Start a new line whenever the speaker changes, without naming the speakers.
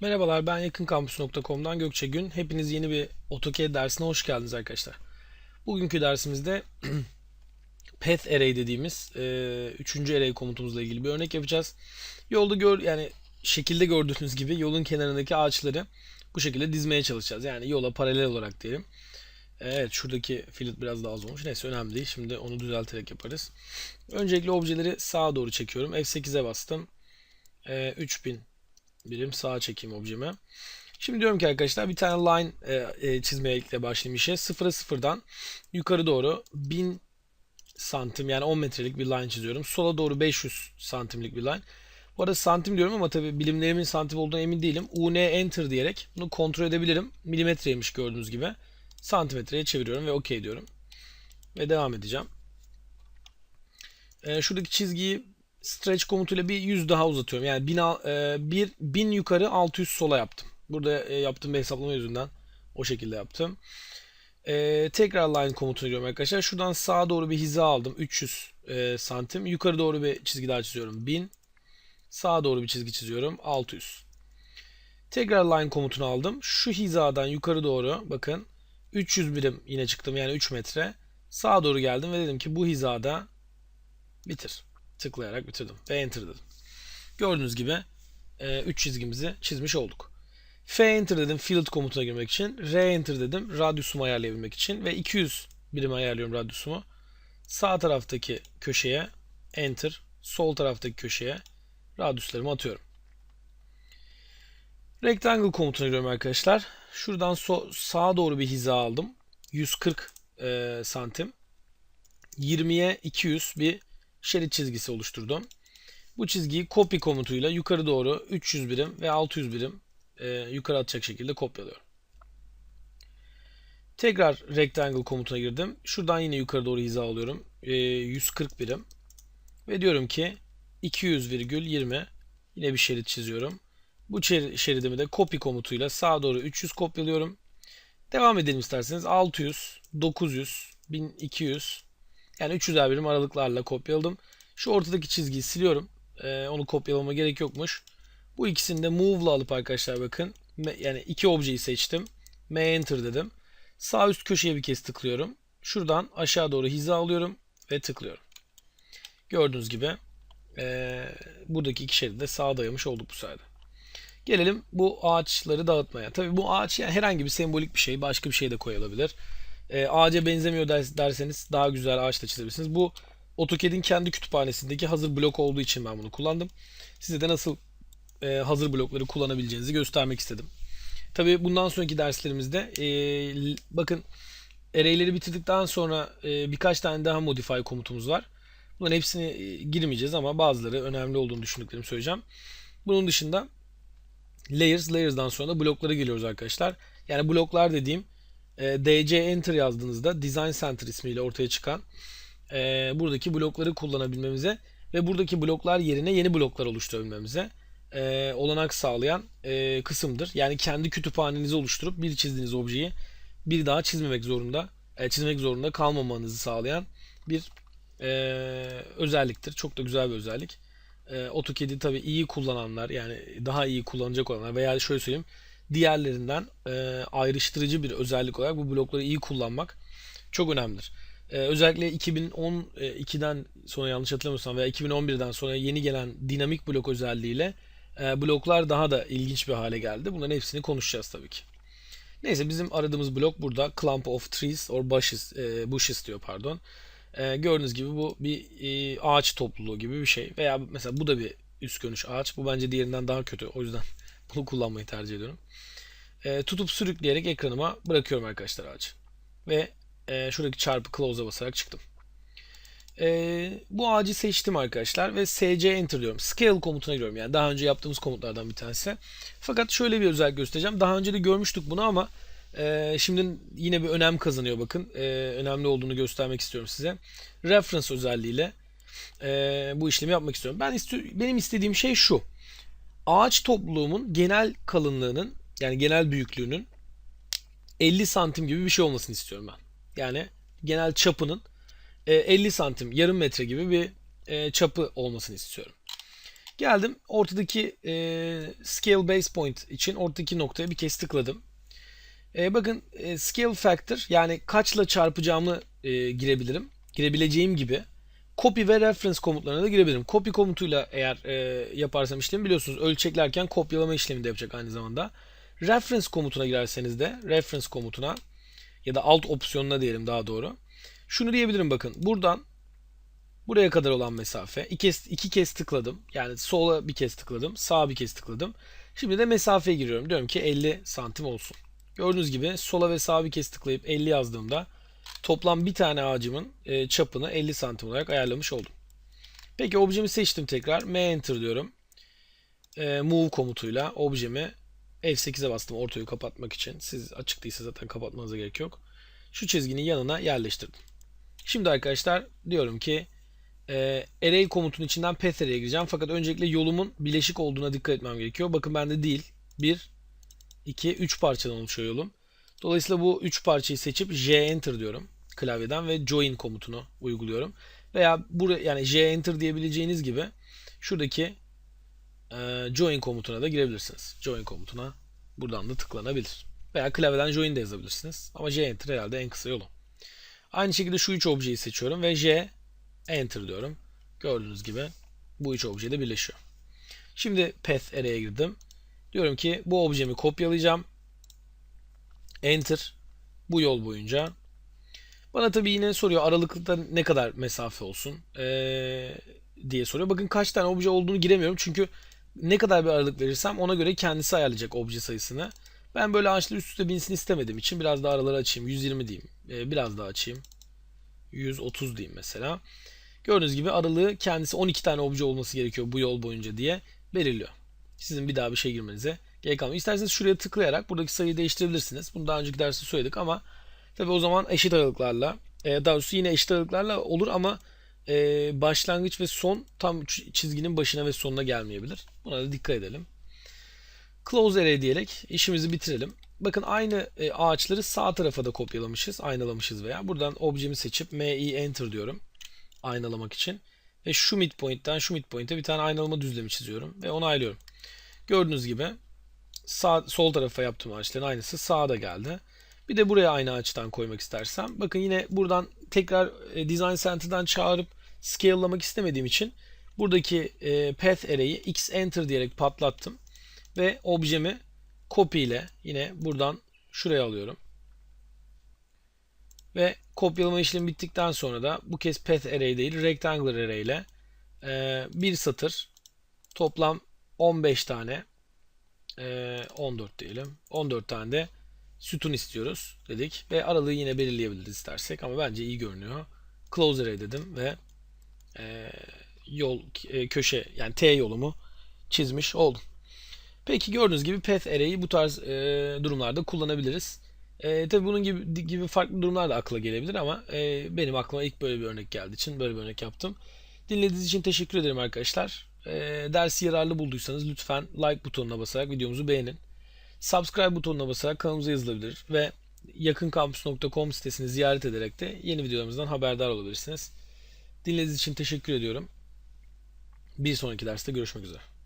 Merhabalar ben yakınkampüs.com'dan Gökçe Gün. Hepiniz yeni bir AutoCAD dersine hoş geldiniz arkadaşlar. Bugünkü dersimizde Path Array dediğimiz e, üçüncü array komutumuzla ilgili bir örnek yapacağız. Yolda gör yani şekilde gördüğünüz gibi yolun kenarındaki ağaçları bu şekilde dizmeye çalışacağız. Yani yola paralel olarak diyelim. Evet şuradaki fillet biraz daha az olmuş. Neyse önemli değil. Şimdi onu düzelterek yaparız. Öncelikle objeleri sağa doğru çekiyorum. F8'e bastım. E, 3000 birim sağa çekeyim objemi. Şimdi diyorum ki arkadaşlar bir tane line e, e, çizmeye başlayayım işe. Sıfıra sıfırdan yukarı doğru 1000 santim yani 10 metrelik bir line çiziyorum. Sola doğru 500 santimlik bir line. Bu arada santim diyorum ama tabi bilimlerimin santim olduğuna emin değilim. UN enter diyerek bunu kontrol edebilirim. Milimetreymiş gördüğünüz gibi. Santimetreye çeviriyorum ve OK diyorum. Ve devam edeceğim. E, şuradaki çizgiyi stretch komutuyla bir 100 daha uzatıyorum. Yani 1000, e, bir, 1000 yukarı 600 sola yaptım. Burada e, yaptığım bir hesaplama yüzünden o şekilde yaptım. E, tekrar line komutunu giriyorum arkadaşlar. Şuradan sağa doğru bir hiza aldım. 300 e, santim. Yukarı doğru bir çizgi daha çiziyorum. 1000. Sağa doğru bir çizgi çiziyorum. 600. Tekrar line komutunu aldım. Şu hizadan yukarı doğru bakın 300 birim yine çıktım yani 3 metre. Sağa doğru geldim ve dedim ki bu hizada bitir tıklayarak bitirdim ve enter dedim. Gördüğünüz gibi 3 çizgimizi çizmiş olduk. F enter dedim field komutuna girmek için. R enter dedim radyusumu ayarlayabilmek için ve 200 birim ayarlıyorum radyusumu. Sağ taraftaki köşeye enter, sol taraftaki köşeye radyuslarımı atıyorum. Rectangle komutuna giriyorum arkadaşlar. Şuradan so sağa doğru bir hiza aldım. 140 e, santim. 20'ye 200 bir şerit çizgisi oluşturdum. Bu çizgiyi copy komutuyla yukarı doğru 300 birim ve 600 birim e, yukarı atacak şekilde kopyalıyorum. Tekrar rectangle komutuna girdim. Şuradan yine yukarı doğru hiza alıyorum. E, 140 birim. Ve diyorum ki 200,20 yine bir şerit çiziyorum. Bu şeridimi de copy komutuyla sağa doğru 300 kopyalıyorum. Devam edelim isterseniz. 600, 900, 1200 yani 300'er birim aralıklarla kopyaladım. Şu ortadaki çizgiyi siliyorum. Ee, onu kopyalamama gerek yokmuş. Bu ikisini de move'la alıp arkadaşlar bakın. Yani iki objeyi seçtim. M enter dedim. Sağ üst köşeye bir kez tıklıyorum. Şuradan aşağı doğru hiza alıyorum ve tıklıyorum. Gördüğünüz gibi ee, buradaki iki şeridi de sağa dayamış olduk bu sayede. Gelelim bu ağaçları dağıtmaya. Tabii bu ağaç yani herhangi bir sembolik bir şey, başka bir şey de koyulabilir. E, ağaca benzemiyor derseniz daha güzel ağaç da çizebilirsiniz. Bu AutoCAD'in kendi kütüphanesindeki hazır blok olduğu için ben bunu kullandım. Size de nasıl e, hazır blokları kullanabileceğinizi göstermek istedim. Tabii bundan sonraki derslerimizde e, bakın array'leri bitirdikten sonra e, birkaç tane daha modify komutumuz var. Bunların hepsini e, girmeyeceğiz ama bazıları önemli olduğunu düşündüklerimi söyleyeceğim. Bunun dışında layers, layers'dan sonra da bloklara geliyoruz arkadaşlar. Yani bloklar dediğim e, DC Enter yazdığınızda Design Center ismiyle ortaya çıkan e, buradaki blokları kullanabilmemize ve buradaki bloklar yerine yeni bloklar oluşturabilmemize e, olanak sağlayan e, kısımdır. Yani kendi kütüphanenizi oluşturup bir çizdiğiniz objeyi bir daha çizmemek zorunda e, çizmek zorunda kalmamanızı sağlayan bir e, özelliktir. Çok da güzel bir özellik. E, AutoCAD'i tabii iyi kullananlar yani daha iyi kullanacak olanlar veya şöyle söyleyeyim diğerlerinden e, ayrıştırıcı bir özellik olarak bu blokları iyi kullanmak çok önemlidir. E, özellikle 2012'den sonra yanlış hatırlamıyorsam veya 2011'den sonra yeni gelen dinamik blok özelliğiyle e, bloklar daha da ilginç bir hale geldi. Bunların hepsini konuşacağız tabii ki. Neyse bizim aradığımız blok burada clump of trees or bushes, e, bushes diyor pardon. E, gördüğünüz gibi bu bir e, ağaç topluluğu gibi bir şey. Veya mesela bu da bir üst görünüş ağaç. Bu bence diğerinden daha kötü. O yüzden bunu kullanmayı tercih ediyorum. E, tutup sürükleyerek ekranıma bırakıyorum arkadaşlar ağacı. Ve e, şuradaki çarpı close'a basarak çıktım. E, bu ağacı seçtim arkadaşlar ve SC enter diyorum. Scale komutuna giriyorum. Yani daha önce yaptığımız komutlardan bir tanesi. Fakat şöyle bir özellik göstereceğim. Daha önce de görmüştük bunu ama e, şimdi yine bir önem kazanıyor bakın. E, önemli olduğunu göstermek istiyorum size. Reference özelliğiyle e, bu işlemi yapmak istiyorum. Ben isti benim istediğim şey şu ağaç topluluğumun genel kalınlığının yani genel büyüklüğünün 50 santim gibi bir şey olmasını istiyorum ben. Yani genel çapının 50 santim yarım metre gibi bir çapı olmasını istiyorum. Geldim ortadaki e, scale base point için ortadaki noktaya bir kez tıkladım. E, bakın e, scale factor yani kaçla çarpacağımı e, girebilirim. Girebileceğim gibi copy ve reference komutlarına da girebilirim. Copy komutuyla eğer e, yaparsam işlemi biliyorsunuz ölçeklerken kopyalama işlemi de yapacak aynı zamanda. Reference komutuna girerseniz de reference komutuna ya da alt opsiyonuna diyelim daha doğru. Şunu diyebilirim bakın buradan buraya kadar olan mesafe iki kez, iki kez tıkladım. Yani sola bir kez tıkladım sağa bir kez tıkladım. Şimdi de mesafeye giriyorum. Diyorum ki 50 santim olsun. Gördüğünüz gibi sola ve sağa bir kez tıklayıp 50 yazdığımda toplam bir tane ağacımın e, çapını 50 santim olarak ayarlamış oldum. Peki objemi seçtim tekrar. M enter diyorum. E, move komutuyla objemi F8'e bastım ortayı kapatmak için. Siz açık değilse zaten kapatmanıza gerek yok. Şu çizginin yanına yerleştirdim. Şimdi arkadaşlar diyorum ki e, array komutunun içinden path array'e gireceğim. Fakat öncelikle yolumun bileşik olduğuna dikkat etmem gerekiyor. Bakın bende değil. 1, 2, 3 parçadan oluşuyor yolum. Dolayısıyla bu 3 parçayı seçip J enter diyorum klavyeden ve join komutunu uyguluyorum. Veya buraya yani J enter diyebileceğiniz gibi şuradaki e, join komutuna da girebilirsiniz. Join komutuna buradan da tıklanabilir. Veya klavyeden join de yazabilirsiniz. Ama J enter herhalde en kısa yolu. Aynı şekilde şu üç objeyi seçiyorum ve J enter diyorum. Gördüğünüz gibi bu üç obje de birleşiyor. Şimdi path array'e girdim. Diyorum ki bu objemi kopyalayacağım. Enter bu yol boyunca. Bana tabii yine soruyor aralıklıkta ne kadar mesafe olsun ee, diye soruyor. Bakın kaç tane obje olduğunu giremiyorum çünkü ne kadar bir aralık verirsem ona göre kendisi ayarlayacak obje sayısını. Ben böyle ağaçlar üst üste binsin istemediğim için biraz daha araları açayım. 120 diyeyim. Ee, biraz daha açayım. 130 diyeyim mesela. Gördüğünüz gibi aralığı kendisi 12 tane obje olması gerekiyor bu yol boyunca diye belirliyor. Sizin bir daha bir şey girmenize kalmıyor. İsterseniz şuraya tıklayarak buradaki sayıyı değiştirebilirsiniz. Bunu daha önceki derste söyledik ama tabi o zaman eşit aralıklarla e, daha doğrusu yine eşit aralıklarla olur ama e, başlangıç ve son tam çizginin başına ve sonuna gelmeyebilir. Buna da dikkat edelim. Close array diyerek işimizi bitirelim. Bakın aynı e, ağaçları sağ tarafa da kopyalamışız, aynalamışız veya buradan objemi seçip ME enter diyorum aynalamak için. Ve şu midpoint'ten şu midpoint'e bir tane aynalama düzlemi çiziyorum ve onaylıyorum. Gördüğünüz gibi sağ, sol tarafa yaptığım ağaçların aynısı sağda geldi. Bir de buraya aynı açıdan koymak istersem. Bakın yine buradan tekrar e, Design Center'dan çağırıp scale'lamak istemediğim için buradaki e, path array'i x enter diyerek patlattım. Ve objemi copy ile yine buradan şuraya alıyorum. Ve kopyalama işlemi bittikten sonra da bu kez path array değil rectangular array ile e, bir satır toplam 15 tane e, 14 diyelim 14 tane de sütun istiyoruz dedik ve aralığı yine belirleyebiliriz istersek ama bence iyi görünüyor. Close array dedim ve e, yol e, köşe yani T yolumu çizmiş oldum. Peki gördüğünüz gibi path array'i bu tarz e, durumlarda kullanabiliriz. E, tabii bunun gibi, gibi farklı durumlar da akla gelebilir ama e, benim aklıma ilk böyle bir örnek geldiği için böyle bir örnek yaptım. Dinlediğiniz için teşekkür ederim arkadaşlar. E, dersi yararlı bulduysanız lütfen like butonuna basarak videomuzu beğenin. Subscribe butonuna basarak kanalımıza yazılabilir ve yakınkampüs.com sitesini ziyaret ederek de yeni videolarımızdan haberdar olabilirsiniz. Dinlediğiniz için teşekkür ediyorum. Bir sonraki derste görüşmek üzere.